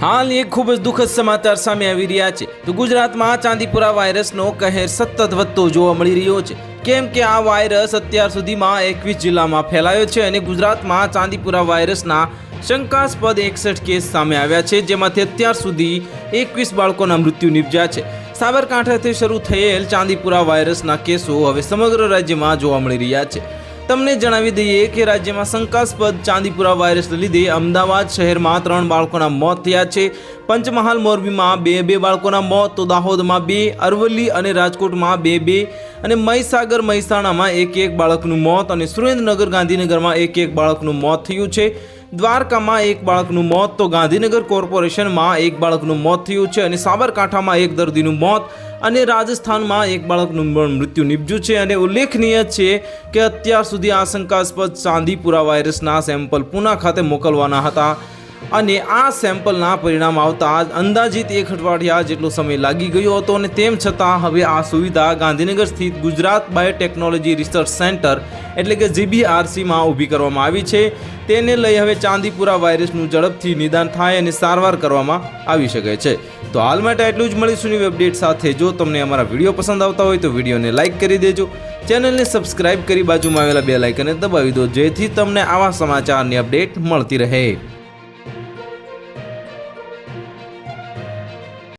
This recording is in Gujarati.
હાલ એક ખૂબ જ દુઃખદ સમાચાર સામે આવી રહ્યા છે. તો ગુજરાતમાં ચાંદીપુરા વાયરસનો કહેર સતત વધતો જોવા મળી રહ્યો છે. કેમ કે આ વાયરસ અત્યાર સુધીમાં એકવીસ જિલ્લામાં ફેલાયો છે અને ગુજરાતમાં ચાંદીપુરા વાયરસના શંકાસ્પદ એકસઠ કેસ સામે આવ્યા છે, જેમાંથી અત્યાર સુધી એકવીસ બાળકોના મૃત્યુ નિપજ્યા છે. સાબરકાંઠાથી શરૂ થયેલ ચાંદીપુરા વાયરસના કેસો હવે સમગ્ર રાજ્યમાં જોવા મળી રહ્યા છે. તમને જણાવી દઈએ કે રાજ્યમાં શંકાસ્પદ ચાંદીપુરા વાયરસને લીધે અમદાવાદ શહેરમાં ત્રણ બાળકોના મોત થયા છે. પંચમહાલ મોરબીમાં બે બે બાળકોના મોત, તો દાહોદમાં બે, અરવલ્લી અને રાજકોટમાં બે બે અને મહીસાગર મહેસાણામાં એક એક બાળકનું મોત અને સુરેન્દ્રનગર ગાંધીનગરમાં એક એક બાળકનું મોત થયું છે. દ્વારકામાં એક બાળકનું મોત તો ગાંધીનગર કોર્પોરેશનમાં એક બાળકનું મોત થયું છે અને સાબરકાંઠામાં એક દર્દીનું મોત અને રાજસ્થાનમાં એક બાળકનું મૃત્યુ નિપજ્યું છે અને ઉલ્લેખનીય છે કે અત્યાર સુધી આશંકાસ્પદ ચાંદીપુરા વાયરસના સેમ્પલ પુના ખાતે મોકલવાના હતા. અને આ સેમ્પલના પરિણામ આવતા અંદાજિત એક અઠવાડિયા જેટલો સમય લાગી ગયો હતો અને તેમ છતાં હવે આ સુવિધા ગાંધીનગર સ્થિત ગુજરાત બાયોટેકનોલોજી રિસર્ચ સેન્ટર એટલે કે જીબીઆરસીમાં ઊભી કરવામાં આવી છે. તેને લઈ હવે ચાંદીપુરા વાયરસનું ઝડપથી નિદાન થાય અને સારવાર કરવામાં આવી શકે છે. તો હાલ માટે એટલું જ મળીશું નવી અપડેટ સાથે. જો તમને અમારા વીડિયો પસંદ આવતા હોય તો વિડીયોને લાઇક કરી દેજો. ચેનલને સબસ્ક્રાઇબ કરી બાજુમાં આવેલા બે લાઇકને દબાવી દો જેથી તમને આવા સમાચારની અપડેટ મળતી રહે.